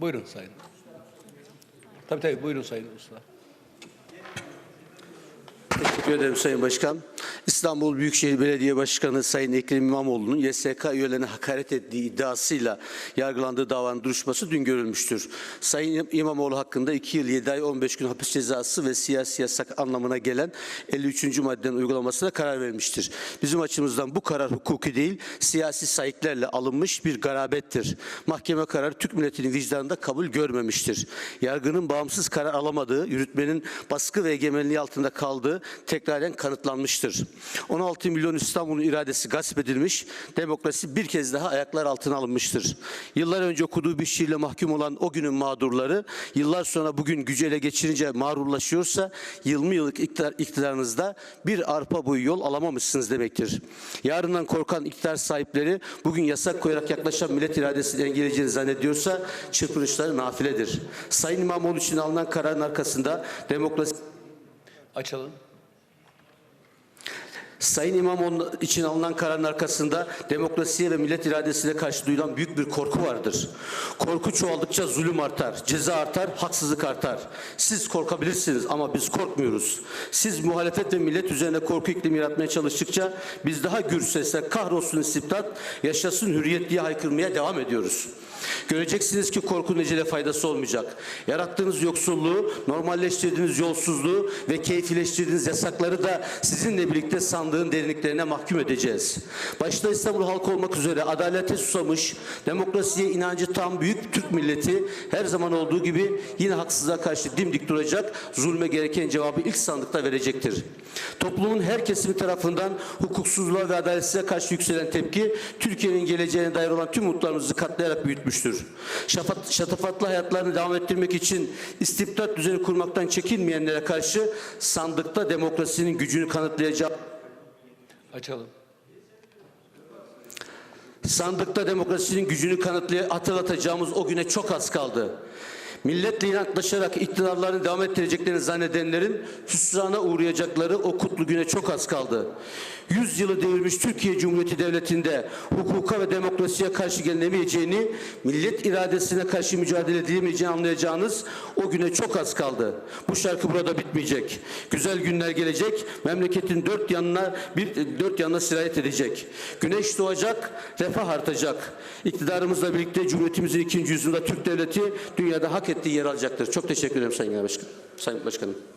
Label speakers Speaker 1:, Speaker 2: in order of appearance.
Speaker 1: Buyurun sayın. Tabii tabii buyurun sayın usta.
Speaker 2: Teşekkür ederim Sayın Başkan. İstanbul Büyükşehir Belediye Başkanı Sayın Ekrem İmamoğlu'nun YSK üyelerine hakaret ettiği iddiasıyla yargılandığı davanın duruşması dün görülmüştür. Sayın İmamoğlu hakkında 2 yıl 7 ay 15 gün hapis cezası ve siyasi yasak anlamına gelen 53. maddenin uygulamasına karar vermiştir. Bizim açımızdan bu karar hukuki değil, siyasi sayıklarla alınmış bir garabettir. Mahkeme kararı Türk milletinin vicdanında kabul görmemiştir. Yargının bağımsız karar alamadığı, yürütmenin baskı ve egemenliği altında kaldığı tekraren kanıtlanmıştır. 16 milyon İstanbul'un iradesi gasp edilmiş, demokrasi bir kez daha ayaklar altına alınmıştır. Yıllar önce okuduğu bir şiirle mahkum olan o günün mağdurları, yıllar sonra bugün gücü ele geçirince mağrurlaşıyorsa, 20 yıllık iktidar, iktidarınızda bir arpa boyu yol alamamışsınız demektir. Yarından korkan iktidar sahipleri bugün yasak koyarak yaklaşan millet iradesini engelleyeceğini zannediyorsa çırpınışları nafiledir. Sayın İmamoğlu için alınan kararın arkasında demokrasi
Speaker 1: Açalım.
Speaker 2: Sayın İmamoğlu için alınan kararın arkasında demokrasiye ve millet iradesine karşı duyulan büyük bir korku vardır. Korku çoğaldıkça zulüm artar, ceza artar, haksızlık artar. Siz korkabilirsiniz ama biz korkmuyoruz. Siz muhalefet ve millet üzerine korku iklimi yaratmaya çalıştıkça biz daha gür sesle kahrolsun istibdat, yaşasın hürriyet diye haykırmaya devam ediyoruz. Göreceksiniz ki korku necele faydası olmayacak. Yarattığınız yoksulluğu, normalleştirdiğiniz yolsuzluğu ve keyfileştirdiğiniz yasakları da sizinle birlikte sandığın derinliklerine mahkum edeceğiz. Başta İstanbul halkı olmak üzere adalete susamış, demokrasiye inancı tam büyük Türk milleti her zaman olduğu gibi yine haksızlığa karşı dimdik duracak, zulme gereken cevabı ilk sandıkta verecektir. Toplumun her kesimi tarafından hukuksuzluğa ve adaletsizliğe karşı yükselen tepki, Türkiye'nin geleceğine dair olan tüm umutlarımızı katlayarak büyütmüştür. Şafat, şatafatlı hayatlarını devam ettirmek için istibdat düzeni kurmaktan çekinmeyenlere karşı sandıkta demokrasinin gücünü kanıtlayacak
Speaker 1: Açalım.
Speaker 2: Sandıkta demokrasinin gücünü kanıtlaya hatırlatacağımız o güne çok az kaldı. Milletle inatlaşarak iktidarlarını devam ettireceklerini zannedenlerin hüsrana uğrayacakları o kutlu güne çok az kaldı. Yüz yılı devirmiş Türkiye Cumhuriyeti Devleti'nde hukuka ve demokrasiye karşı gelinemeyeceğini, millet iradesine karşı mücadele edilemeyeceğini anlayacağınız o güne çok az kaldı. Bu şarkı burada bitmeyecek. Güzel günler gelecek, memleketin dört yanına bir dört yanına sirayet edecek. Güneş doğacak, refah artacak. İktidarımızla birlikte Cumhuriyetimizin ikinci yüzyılında Türk Devleti dünyada hak ettiği yer alacaktır. Çok teşekkür ederim Sayın Başkanım. Sayın Başkanım.